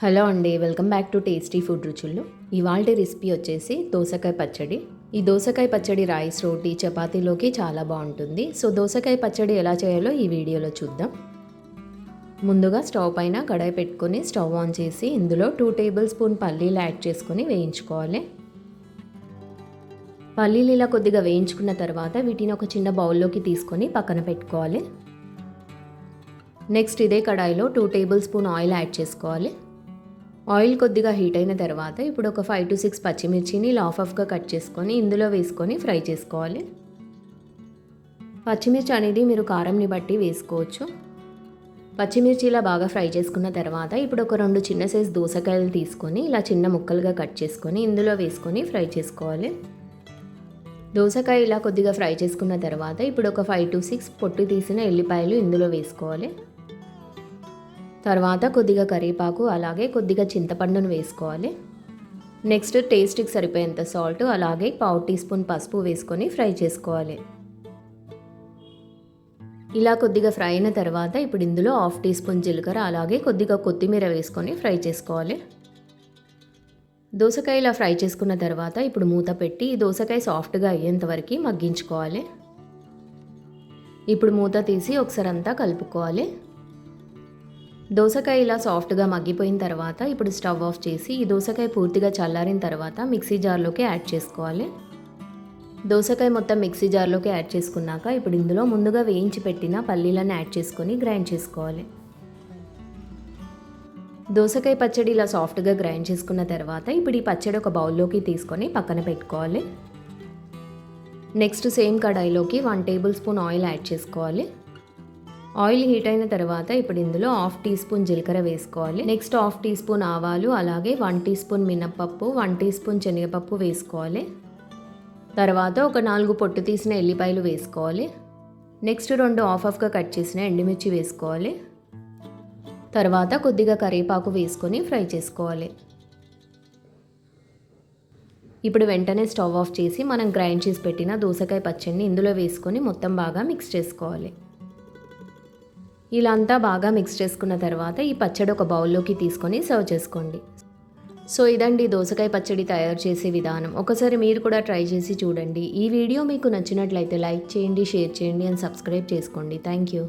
Hello అండి welcome back to tasty food రుచులు. ఇవాళ రెసిపీ వచ్చేసి దోసకాయ పచ్చడి. ఈ దోసకాయ పచ్చడి రైస్ రోటీ చపాతీలోకి చాలా బాగుంటుంది. సో దోసకాయ పచ్చడి ఎలా చేయాలో ఈ వీడియోలో చూద్దాం. ముందుగా స్టవ్ పైన కడాయి పెట్టుకొని స్టవ్ ఆన్ చేసి ఇందులో టూ టేబుల్ స్పూన్ పల్లీలు యాడ్ చేసుకొని వేయించుకోవాలి. పల్లీలు ఇలా కొద్దిగా వేయించుకున్న తర్వాత వీటిని ఒక చిన్న బౌల్లోకి తీసుకొని పక్కన పెట్టుకోవాలి. నెక్స్ట్ ఇదే కడాయిలో two tablespoon oil add చేసుకోవాలి. ఆయిల్ కొద్దిగా హీట్ అయిన తర్వాత ఇప్పుడు ఒక ఫైవ్ టు సిక్స్ పచ్చిమిర్చిని లాఫ్ ఆఫ్గా కట్ చేసుకొని ఇందులో వేసుకొని ఫ్రై చేసుకోవాలి. పచ్చిమిర్చి అనేది మీరు కారంని బట్టి వేసుకోవచ్చు. పచ్చిమిర్చి ఇలా బాగా ఫ్రై చేసుకున్న తర్వాత ఇప్పుడు ఒక రెండు చిన్న సైజ్ దోసకాయలు తీసుకొని ఇలా చిన్న ముక్కలుగా కట్ చేసుకొని ఇందులో వేసుకొని ఫ్రై చేసుకోవాలి. దోసకాయ ఇలా కొద్దిగా ఫ్రై చేసుకున్న తర్వాత ఇప్పుడు ఒక ఫైవ్ టు సిక్స్ పొట్టు తీసిన ఎల్లిపాయలు ఇందులో వేసుకోవాలి. తర్వాత కొద్దిగా కరివేపాకు అలాగే కొద్దిగా చింతపండును వేసుకోవాలి. నెక్స్ట్ టేస్ట్కి సరిపోయేంత సాల్ట్ అలాగే పావు టీ స్పూన్ పసుపు వేసుకొని ఫ్రై చేసుకోవాలి. ఇలా కొద్దిగా ఫ్రై అయిన తర్వాత ఇప్పుడు ఇందులో హాఫ్ టీ స్పూన్ జీలకర్ర అలాగే కొద్దిగా కొత్తిమీర వేసుకొని ఫ్రై చేసుకోవాలి. దోసకాయ ఇలా ఫ్రై చేసుకున్న తర్వాత ఇప్పుడు మూత పెట్టి ఈ దోసకాయ సాఫ్ట్గా అయ్యేంత వరకు మగ్గించుకోవాలి. ఇప్పుడు మూత తీసి ఒకసారి అంతా కలుపుకోవాలి. దోసకాయ ఇలా సాఫ్ట్గా మగ్గిపోయిన తర్వాత ఇప్పుడు స్టవ్ ఆఫ్ చేసి ఈ దోసకాయ పూర్తిగా చల్లారిన తర్వాత మిక్సీ జార్లోకి యాడ్ చేసుకోవాలి. దోసకాయ మొత్తం మిక్సీ జార్లోకి యాడ్ చేసుకున్నాక ఇప్పుడు ఇందులో ముందుగా వేయించి పెట్టిన పల్లీలను యాడ్ చేసుకొని గ్రైండ్ చేసుకోవాలి. దోసకాయ పచ్చడి ఇలా సాఫ్ట్గా గ్రైండ్ చేసుకున్న తర్వాత ఇప్పుడు ఈ పచ్చడి ఒక బౌల్లోకి తీసుకొని పక్కన పెట్టుకోవాలి. నెక్స్ట్ సేమ్ కడాయిలోకి one tablespoon oil add చేసుకోవాలి. ఆయిల్ హీట్ అయిన తర్వాత ఇప్పుడు ఇందులో హాఫ్ టీ స్పూన్ జీలకర్ర వేసుకోవాలి. నెక్స్ట్ హాఫ్ టీ స్పూన్ ఆవాలు అలాగే వన్ టీ స్పూన్ మినప్పప్పు వన్ టీ స్పూన్ శనగపప్పు వేసుకోవాలి. తర్వాత ఒక నాలుగు పొట్టు తీసిన ఎల్లిపాయలు వేసుకోవాలి. నెక్స్ట్ రెండు ఆఫ్ ఆఫ్గా కట్ చేసిన ఎండుమిర్చి వేసుకోవాలి. తర్వాత కొద్దిగా కరివేపాకు వేసుకొని ఫ్రై చేసుకోవాలి. ఇప్పుడు వెంటనే స్టవ్ ఆఫ్ చేసి మనం గ్రైండ్ చేసి పెట్టిన దోసకాయ పచ్చడిని ఇందులో వేసుకొని మొత్తం బాగా మిక్స్ చేసుకోవాలి. ఇలా అంతా బాగా మిక్స్ చేసుకున్న తర్వాత ఈ పచ్చడి ఒక బౌల్లోకి తీసుకొని సర్వ్ చేసుకోండి. సో ఇదండి దోసకాయ పచ్చడి తయారు చేసే విధానం. ఒకసారి మీరు కూడా ట్రై చేసి చూడండి. ఈ వీడియో మీకు నచ్చినట్లయితే లైక్ చేయండి షేర్ చేయండి అండ్ సబ్స్క్రైబ్ చేసుకోండి. Thank you